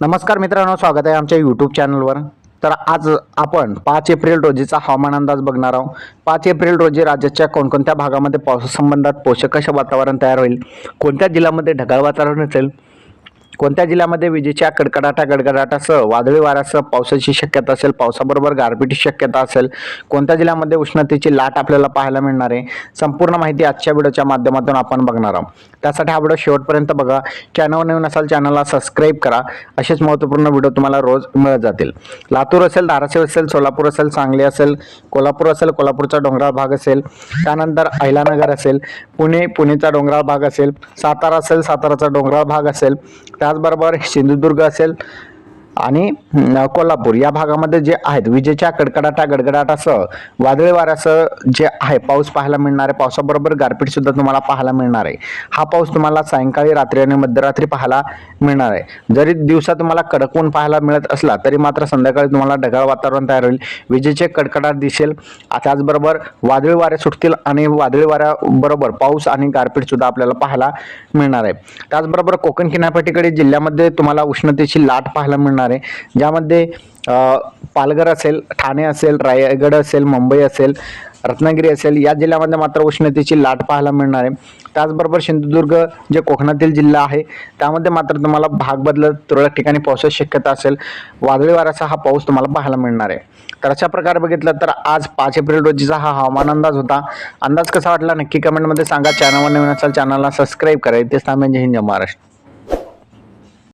नमस्कार मित्रांनो स्वागत आहे आमच्या यूट्यूब चॅनलवर तर आज आपण पाच एप्रिल रोजीचा हवामान अंदाज बघणार आहोत. पाच एप्रिल रोजी राज्याच्या कोणकोणत्या भागामध्ये पावसासंबंधात पोषक असं वातावरण तयार होईल? कोणत्या जिल्ह्यामध्ये ढगाळ वातावरण असेल? कोणत्या जिल्ह्यामध्ये विजेच्या कडकडाटा गडगडाटासह वादळी वाऱ्यासह पावसाची शक्यता असेल पावसाबरोबर गारपिटीची शक्यता असेल कोणत्या जिल्ह्यामध्ये उष्णतेची लाट आपल्याला पाहायला मिळणार आहे? संपूर्ण माहिती आजच्या व्हिडिओच्या माध्यमातून आपण बघणार आहोत. त्यासाठी हा व्हिडिओ शेवटपर्यंत बघा. चॅनल नवीन असाल चॅनलला सबस्क्राईब करा. असेच महत्त्वपूर्ण व्हिडिओ तुम्हाला रोज मिळत जातील. लातूर असेल धाराशिव असेल सोलापूर असेल सांगली असेल कोल्हापूर असेल कोल्हापूरचा डोंगराळ भाग असेल त्यानंतर अहिलानगर असेल पुणे पुणेचा डोंगराळ भाग असेल सातारा असेल साताराचा डोंगराळ भाग असेल त्या त्याचबरोबर सिंधुदुर्ग असेल आणि कोल्हापूर या भागामध्ये जे आहेत विजेच्या कडकडाटा गडगडाटासह वादळी वाऱ्यासह जे आहे पाऊस पाहायला मिळणार आहे पावसाबरोबर गारपीट सुद्धा तुम्हाला पाहायला मिळणार आहे. हा पाऊस तुम्हाला सायंकाळी रात्री आणि मध्यरात्री पाहायला मिळणार आहे. जरी दिवसा तुम्हाला कडक ऊन पाहायला मिळत असला तरी मात्र संध्याकाळी तुम्हाला ढगाळ वातावरण तयार होईल. विजेचे कडकडाट दिसेल. त्याचबरोबर वादळी वारे सुटतील आणि वादळी वाऱ्याबरोबर पाऊस आणि गारपीट सुद्धा आपल्याला पाहायला मिळणार आहे. त्याचबरोबर कोकण किनारपट्टीकडे जिल्ह्यामध्ये तुम्हाला उष्णतेची लाट पाहायला मिळणार आहे ज्यामध्ये पालघर असेल ठाणे असेल रायगड असेल मुंबई असेल रत्नागिरी असेल या जिल्ह्यामध्ये मात्र उष्णतेची लाट पाहायला मिळणार आहे. त्याचबरोबर सिंधुदुर्ग जे कोकणातील जिल्हा आहे त्यामध्ये मात्र तुम्हाला भाग बदलत तुरळक ठिकाणी पावसाची शक्यता असेल. वादळी वाऱ्याचा हा पाऊस तुम्हाला पाहायला मिळणार आहे. तर अशा प्रकारे बघितलं तर आज पाच एप्रिल रोजीचा हा हवामान अंदाज होता. अंदाज कसा वाटला नक्की कमेंटमध्ये सांगा. चॅनलवर नवीन असाल चॅनलला सबस्क्राईब करा. इथेच थांबेन. जय हिंद महाराष्ट्र.